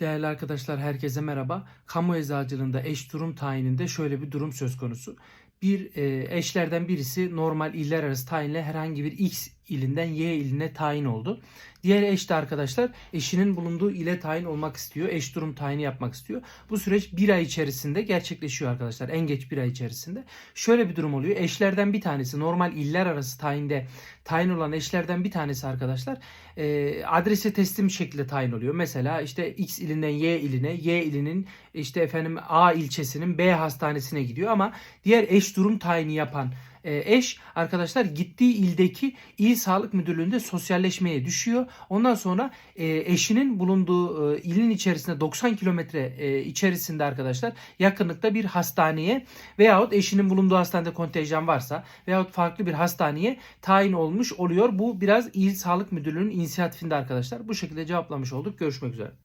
Değerli arkadaşlar herkese merhaba. Kamu eczacılığında eş durum tayininde şöyle bir durum söz konusu. Bir e, eşlerden birisi normal iller arası tayinle herhangi bir X ilinden Y iline tayin oldu. Diğer eş de arkadaşlar eşinin bulunduğu ile tayin olmak istiyor. Eş durum tayini yapmak istiyor. Bu süreç bir ay içerisinde gerçekleşiyor arkadaşlar. En geç bir ay içerisinde. Şöyle bir durum oluyor. Eşlerden bir tanesi normal iller arası tayinde tayin olan eşlerden bir tanesi arkadaşlar e, adrese teslim şekilde tayin oluyor. Mesela işte X ilinden Y iline, Y ilinin işte efendim A ilçesinin B hastanesine gidiyor ama diğer eş durum tayini yapan e, eş arkadaşlar gittiği ildeki il sağlık müdürlüğünde sosyalleşmeye düşüyor. Ondan sonra e, eşinin bulunduğu e, ilin içerisinde 90 kilometre içerisinde arkadaşlar yakınlıkta bir hastaneye veyahut eşinin bulunduğu hastanede kontenjan varsa veyahut farklı bir hastaneye tayin olmuş oluyor. Bu biraz il sağlık müdürlüğünün inisiyatifinde arkadaşlar. Bu şekilde cevaplamış olduk. Görüşmek üzere.